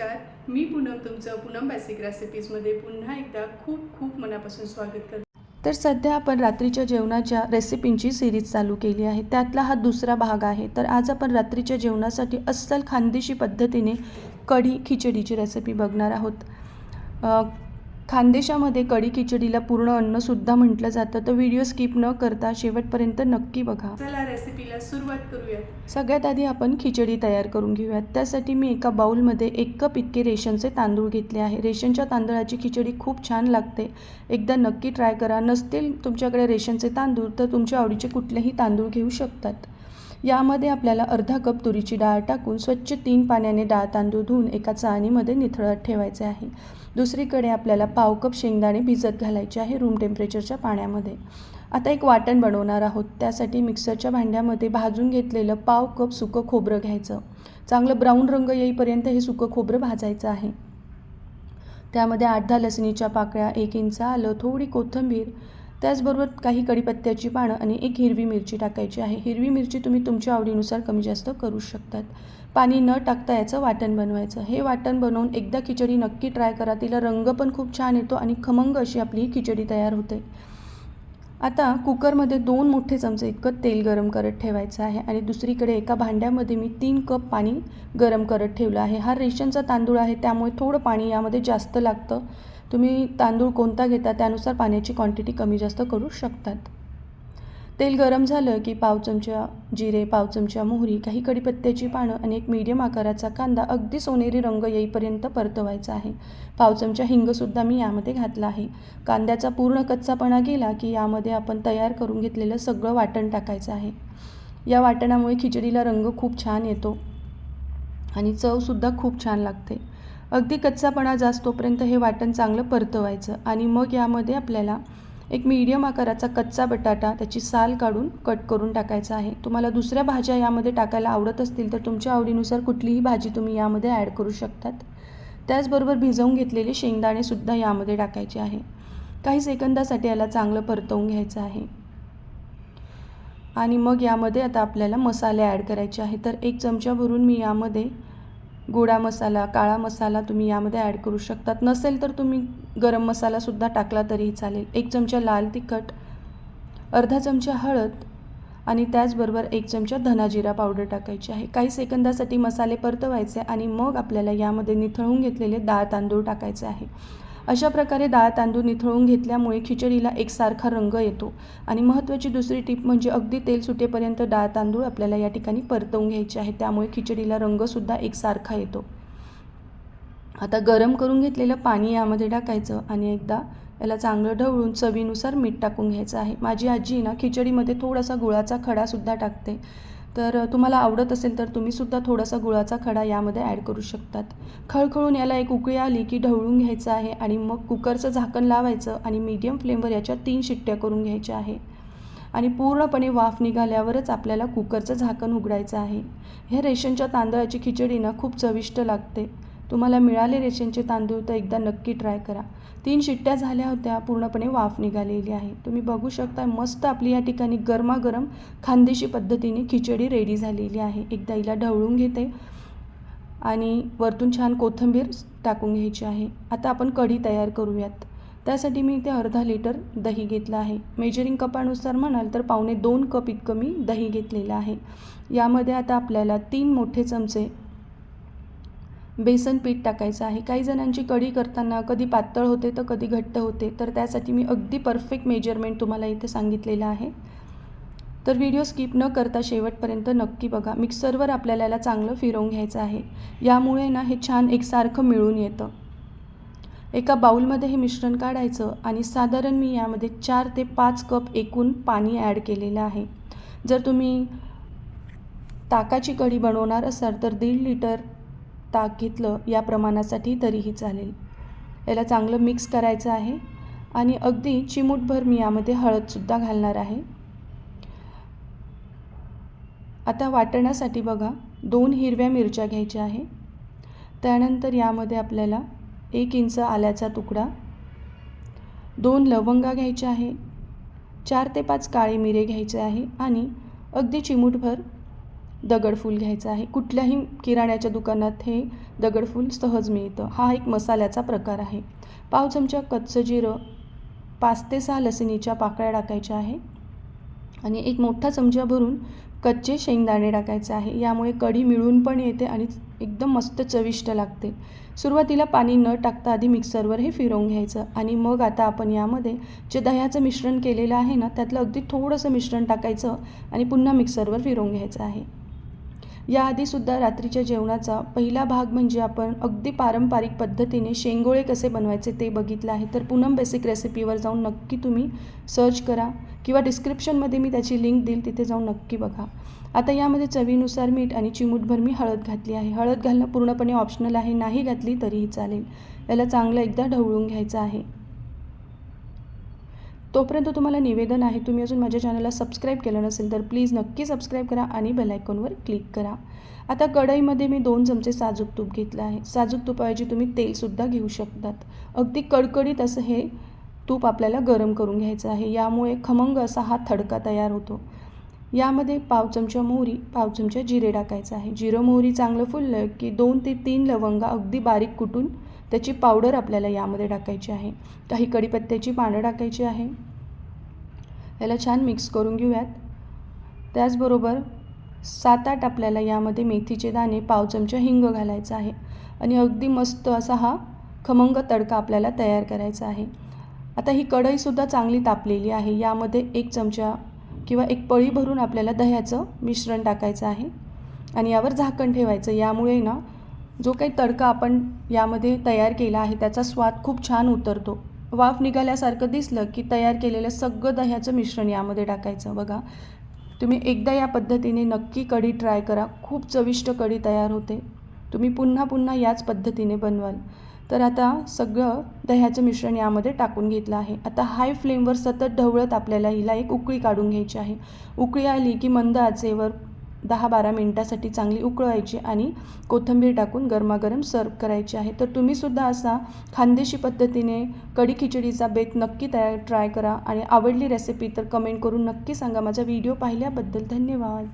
नमस्कार. मी पूनम तुमचं पूनम बेसिक रेसिपीजमध्ये पुन्हा एकदा खूप खूप मनापासून स्वागत करते. तर सध्या आपण रात्रीच्या जेवणाच्या रेसिपींची सिरीज चालू केली आहे. त्यातला हा दुसरा भाग आहे. तर आज आपण रात्रीच्या जेवणासाठी अस्सल खानदेशी पद्धतीने कढी खिचडीची रेसिपी बघणार आहोत. खानदेशामध्ये कढी खिचडीला पूर्ण अन्नसुद्धा म्हटलं जातं तर व्हिडिओ स्किप न करता शेवटपर्यंत नक्की बघा. चला रेसिपीला सुरुवात करूयात. सगळ्यात आधी आपण खिचडी तयार करून घेऊयात. त्यासाठी मी एका बाउलमध्ये एक कप इतके रेशनचे तांदूळ घेतले आहे. रेशनच्या तांदळाची खिचडी खूप छान लागते. एकदा नक्की ट्राय करा. नसतील तुमच्याकडे रेशनचे तांदूळ तर तुमच्या आवडीचे कुठलेही तांदूळ घेऊ शकतात. यामध्ये आपल्याला अर्धा कप तुरीची डाळ टाकून स्वच्छ तीन पाण्याने डाळ तांदूळ धुवून एका चाळणीमध्ये निथळत ठेवायचे आहे. दुसरीकडे आपल्याला पाव कप शेंगदाणे भिजत घालायचे आहे रूम टेम्परेचरच्या पाण्यामध्ये. आता एक वाटण बनवणार आहोत. त्यासाठी मिक्सरच्या भांड्यामध्ये भाजून घेतलेलं पाव कप सुकं खोबरं घ्यायचं. चांगलं ब्राऊन रंग येईपर्यंत हे सुकं खोबरं भाजायचं आहे. त्यामध्ये आठ दहा लसणीच्या पाकळ्या एक इंच आलं थोडी कोथिंबीर त्याचबरोबर काही कढीपत्त्याची पानं आणि एक हिरवी मिरची टाकायची आहे. हिरवी मिरची तुम्ही तुमच्या आवडीनुसार कमी जास्त करू शकतात. पाणी न टाकता याचं वाटण बनवायचं. हे वाटण बनवून एकदा खिचडी नक्की ट्राय करा. तिला रंग पण खूप छान येतो आणि खमंग अशी आपली ही खिचडी तयार होते. आता कुकरमध्ये दोन मोठे चमचे इतकं तेल गरम करत ठेवायचं आहे आणि दुसरीकडे एका भांड्यामध्ये मी तीन कप पाणी गरम करत ठेवलं आहे. हा रेशनचा तांदूळ आहे त्यामुळे थोडं पाणी यामध्ये जास्त लागतं. तुम्ही तांदूळ कोणता घेता त्यानुसार पाण्याची क्वांटिटी कमी जास्त करू शकतात. तेल गरम झालं की पाव चमचा जिरे पाव चमचा मोहरी काही कडीपत्त्याची पानं आणि एक मीडियम आकाराचा कांदा अगदी सोनेरी रंग येईपर्यंत परतवायचा आहे. पाव चमचा हिंगसुद्धा मी यामध्ये घातला आहे. कांद्याचा पूर्ण कच्चापणा गेला की यामध्ये आपण तयार करून घेतलेलं सगळं वाटण टाकायचं आहे. या वाटणामुळे खिचडीला रंग खूप छान येतो आणि चवसुद्धा खूप छान लागते. अगदी कच्चापणा जास्तोपर्यंत हे वाटण चांगलं परतवायचं आणि मग यामध्ये आपल्याला एक मीडियम आकाराचा कच्चा बटाटा त्याची साल काढून कट करून टाकायचा आहे. तुम्हाला दुसऱ्या भाज्या यामध्ये टाकायला आवडत असतील तर तुमच्या आवडीनुसार कुठलीही भाजी तुम्ही यामध्ये ॲड करू शकतात. त्याचबरोबर भिजवून घेतलेले शेंगदाणेसुद्धा यामध्ये टाकायचे आहे. काही सेकंदासाठी याला चांगलं परतवून घ्यायचं आहे. आणि मग यामध्ये आता आपल्याला मसाले ॲड करायचे आहे. तर एक चमचा भरून मी यामध्ये गोडा मसाला काळा मसाला तुम्ही यामध्ये ॲड करू शकतात. नसेल तर तुम्ही गरम मसालासुद्धा टाकला तरीही चालेल. एक चमचा लाल तिखट अर्धा चमचा हळद आणि त्याचबरोबर एक चमचा धनाजिरा पावडर टाकायची आहे. काही सेकंदासाठी मसाले परतवायचे आणि मग आपल्याला यामध्ये निथळून घेतलेले डाळ तांदूळ टाकायचे आहे. अशा प्रकारे डाळ तांदूळ निथळून घेतल्यामुळे खिचडीला एकसारखा रंग येतो. आणि महत्त्वाची दुसरी टीप म्हणजे अगदी तेल सुटेपर्यंत डाळ तांदूळ आपल्याला या ठिकाणी परतवून घ्यायचे आहे. त्यामुळे खिचडीला रंगसुद्धा एकसारखा येतो. आता गरम करून घेतलेलं पाणी यामध्ये टाकायचं आणि एकदा याला चांगलं ढवळून चवीनुसार मीठ टाकून घ्यायचं आहे. माझी आजी ना खिचडीमध्ये थोडासा गुळाचा खडासुद्धा टाकते. तर तुम्हाला आवडत असेल तर तुम्हीसुद्धा थोडासा गुळाचा खडा यामध्ये ॲड करू शकतात. खळखळून याला एक उकळी आली की ढवळून घ्यायचं आहे आणि मग कुकरचं झाकण लावायचं आणि मीडियम फ्लेमवर याच्या तीन शिट्ट्या करून घ्यायच्या आहे. आणि पूर्णपणे वाफ निघाल्यावरच आपल्याला कुकरचं झाकण उघडायचं आहे. ह्या रेशनच्या तांदळाची खिचडी ना खूप चविष्ट लागते. तुम्हाला मिळाले रेशनचे तांदूळ तर एकदा नक्की ट्राय करा. तीन शिट्ट्या झाल्या होत्या पूर्णपणे वाफ निघालेली आहे. तुम्ही बघू शकता मस्त आपली या ठिकाणी गरमागरम खानदेशी पद्धतीने खिचडी रेडी झालेली आहे. एकदा हिला ढवळून घेते आणि वरतून छान कोथिंबीर टाकून घ्यायची आहे. आता आपण कढी तयार करूयात. त्यासाठी मी इथे अर्धा लिटर दही घेतलं आहे. मेजरिंग कपानुसार म्हणाल तर पावणे दोन कप इतकं मी दही घेतलेलं आहे. यामध्ये आता आपल्याला तीन मोठे चमचे बेसन पीठ टाकायचं आहे. काही जणांची कढी करताना कधी पातळ होते तर कधी घट्ट होते. तर त्यासाठी मी अगदी परफेक्ट मेजरमेंट तुम्हाला इथे सांगितलेलं आहे. तर व्हिडिओ स्किप न करता शेवटपर्यंत नक्की बघा. मिक्सरवर आपल्याला याला चांगलं फिरवून घ्यायचं आहे. यामुळे ना हे छान एकसारखं मिळून येतं. एका बाऊलमध्ये हे मिश्रण काढायचं आणि साधारण मी यामध्ये चार ते पाच कप एकूण पाणी ॲड केलेलं आहे. जर तुम्ही ताकाची कढी बनवणार असाल तर दीड लिटर ताक घेतलं या प्रमाणासाठी तरीही चालेल. याला चांगलं मिक्स करायचं आहे आणि अगदी चिमूटभर मी यामध्ये हळदसुद्धा घालणार आहे. आता वाटण्यासाठी बघा दोन हिरव्या मिरच्या घ्यायच्या आहे. त्यानंतर यामध्ये आपल्याला एक इंच आल्याचा तुकडा दोन लवंगा घ्यायच्या आहे चार ते पाच काळे मिरे घ्यायचे आहे आणि अगदी चिमूटभर दगडफूल घ्यायचं आहे. कुठल्याही किराण्याच्या दुकानात हे दगडफूल सहज मिळतं. हा एक मसाल्याचा प्रकार आहे. पाव चमचा कच्चं जिरं पाच ते सहा लसणीच्या पाकळ्या टाकायच्या आहे आणि एक मोठा चमचा भरून कच्चे शेंगदाणे टाकायचे आहे. यामुळे कढी मिळून पण येते आणि एकदम मस्त चविष्ट लागते. सुरुवातीला पाणी न टाकता आधी मिक्सरवर हे फिरवून घ्यायचं आणि मग आता आपण यामध्ये जे दह्याचं मिश्रण केलेलं आहे ना त्यातलं अगदी थोडंसं मिश्रण टाकायचं आणि पुन्हा मिक्सरवर फिरवून घ्यायचं आहे. याआधीसुद्धा रात्रीच्या जेवणाचा पहिला भाग म्हणजे आपण अगदी पारंपरिक पद्धतीने शेंगोळे कसे बनवायचे ते बघितलं आहे. तर पूनम बेसिक रेसिपीवर जाऊन नक्की तुम्ही सर्च करा किंवा डिस्क्रिप्शनमध्ये मी त्याची लिंक देईल तिथे जाऊन नक्की बघा. आता यामध्ये चवीनुसार मीठ आणि चिमूटभर मी हळद घातली आहे. हळद घालणं पूर्णपणे ऑप्शनल आहे. नाही घातली तरीही चालेल. याला चांगलं एकदा ढवळून घ्यायचं आहे. तोपर्यंत तुम्हाला निवेदन आहे तुम्ही अजून माझ्या चॅनलला सबस्क्राईब केलं नसेल तर प्लीज नक्की सबस्क्राईब करा आणि बेलायकॉनवर क्लिक करा. आता कढईमध्ये मी दोन चमचे साजूक तूप घेतलं आहे. साजूक तुपाऐवजी तुम्ही तेलसुद्धा घेऊ शकतात. अगदी कडकडीत असं हे तूप आपल्याला गरम करून घ्यायचं आहे. यामुळे खमंग असा हा थडका तयार होतो. यामध्ये पाव चमचा मोहरी पाव चमचा जिरे टाकायचं आहे. जिरं मोहरी चांगलं फुललं की दोन ते तीन लवंगा अगदी बारीक कुटून त्याची पावडर आपल्याला यामध्ये टाकायची आहे. काही कढीपत्त्याची पानं टाकायची आहे. याला छान मिक्स करून घेऊयात. त्याचबरोबर सात आठ आपल्याला यामध्ये मेथीचे दाणे पाव चमचा हिंग घालायचा आहे. आणि अगदी मस्त असा हा खमंग तडका आपल्याला तयार करायचा आहे. आता ही कढईसुद्धा चांगली तापलेली आहे. यामध्ये एक चमचा किंवा एक पळी भरून आपल्याला दह्याचं मिश्रण टाकायचं आहे. आणि यावर झाकण ठेवायचं. यामुळे ना जो काही तडका आपण यामध्ये तयार केला आहे त्याचा स्वाद खूप छान उतरतो. वाफ निघाल्यासारखं दिसलं की तयार केलेलं सगळं दह्याचं मिश्रण यामध्ये टाकायचं. बघा तुम्ही एकदा या पद्धतीने नक्की कढी ट्राय करा. खूप चविष्ट कढी तयार होते. तुम्ही पुन्हा पुन्हा याच पद्धतीने बनवाल. तर आता सगळं दह्याचं मिश्रण यामध्ये टाकून घेतलं आहे. आता हाय फ्लेमवर सतत ढवळत आपल्याला हिला एक उकळी काढून घ्यायची आहे. उकळी आली की मंद आचेवर दहा बारा मिनटासाठी चांगली उकळवायची आणि कोथिंबीर टाकून गरमागरम सर्व करायची आहे. तर तुम्हीसुद्धा असा खानदेशी पद्धतीने कढी खिचडीचा बेत नक्की तयार ट्राय करा. आणि आवडली रेसिपी तर कमेंट करून नक्की सांगा. माझा व्हिडिओ पाहिल्याबद्दल धन्यवाद.